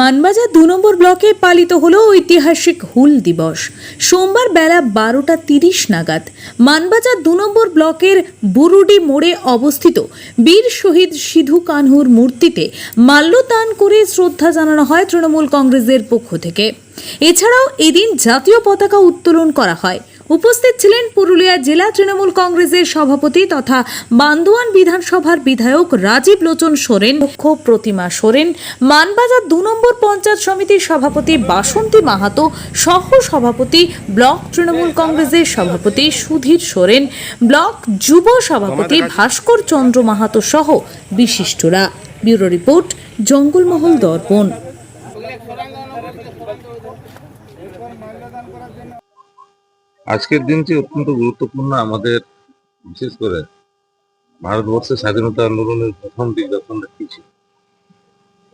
মানবাজার দু নম্বর ব্লকে পালিত হল ঐতিহাসিক হুল দিবস। সোমবার বেলা বারোটা তিরিশ নাগাদ মানবাজার দু নম্বর ব্লকের বুরুডি মোড়ে অবস্থিত বীর শহীদ সিধু কানহুর মূর্তিতে মাল্যদান করে শ্রদ্ধা জানানো হয় তৃণমূল কংগ্রেসের পক্ষ থেকে। এছাড়াও এদিন জাতীয় পতাকা উত্তোলন করা হয়। উপস্থিত ছিলেন পুরুলিয়া জেলা তৃণমূল কংগ্রেসের সভাপতি তথা বান্দোয়ান বিধানসভার বিধায়ক রাজীব লোচন সোরেন মুখ্য প্রতিমা সোরেন মানবাজার দু নম্বর পঞ্চায়েত সমিতির সভাপতি বাসন্তী মাহাতো সহ সভাপতি ব্লক তৃণমূল কংগ্রেসের সভাপতি সুধীর সোরেন ব্লক যুব সভাপতি ভাস্কর চন্দ্র মাহাতো সহ বিশিষ্টরা। ব্যুরো রিপোর্ট জঙ্গলমহল দর্পণ। আজকের দিনটি অত্যন্ত গুরুত্বপূর্ণ আমাদের, বিশেষ করে ভারতবর্ষের স্বাধীনতা আন্দোলনের প্রথম দিক যখন দেখেছি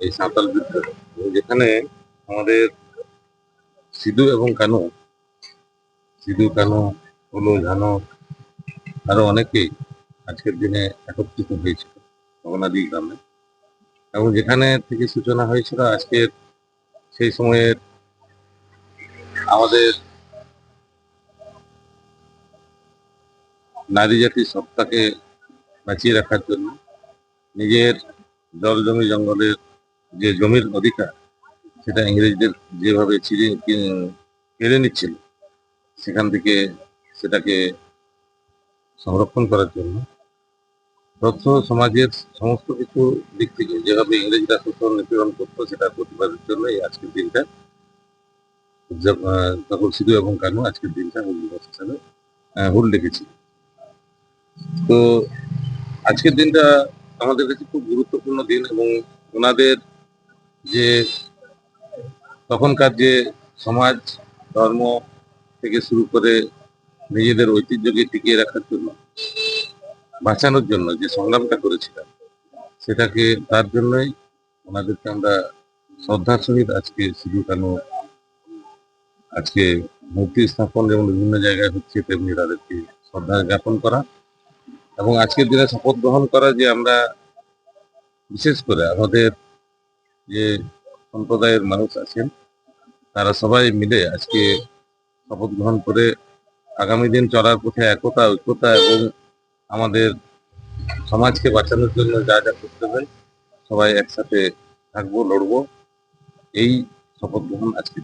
এই সাঁতাল বিদ্রোহ। যেখানে আমাদের সিধু এবং কানু, সিধু, কানু হলো ঝানো, আরও অনেকেই আজকের দিনে একত্রিত হয়েছিল ভগনাদি গ্রামে। এবং যেখানে থেকে সূচনা হয়েছিল আজকের সেই সময়ের আমাদের নারী জাতির সত্তাকে বাঁচিয়ে রাখার জন্য নিজের জল জমি জঙ্গলের যে জমির অধিকার, সেটা ইংরেজদের যেভাবে কি- কেড়ে নিচ্ছিল, সেখান থেকে সেটাকে সংরক্ষণ করার জন্য তথ্য সমাজের সমস্ত কিছু দিক থেকে যেভাবে ইংরেজরা শোষণ নিপীড়ন করতো, সেটা প্রতিবাদের জন্য এই আজকের দিনটা। তখন সিধু এবং কানু আজকের দিনটা হুল দিবস হিসাবে হুল ডেকেছি তো আজকের দিনটা আমাদের কাছে খুব গুরুত্বপূর্ণ দিন এবং ওনাদের যে তখনকার যে সমাজ, ধর্ম থেকে শুরু করে নিজেদের ঐতিহ্যকে টিকিয়ে রাখার জন্য, বাঁচানোর জন্য যে সংগ্রামটা করেছিলাম, সেটাকে তার জন্যই ওনাদেরকে আমরা শ্রদ্ধার সহিত আজকে সিধু কানু আজকে মূর্তি স্থাপন যেমন বিভিন্ন জায়গায় হচ্ছে তেমনি তাদেরকে শ্রদ্ধা জ্ঞাপন করা এবং আজকের দিনে শপথ গ্রহণ করা যে আমরা, বিশেষ করে আমাদের যে সম্প্রদায়ের মানুষ আছেন, তারা সবাই মিলে আজকে শপথ গ্রহণ করে আগামী দিন চলার পথে একতা, ঐক্যতা এবং আমাদের সমাজকে বাঁচানোর জন্য যা যা করতে হয় সবাই একসাথে থাকব, লড়বো। এই শপথ গ্রহণ আজকে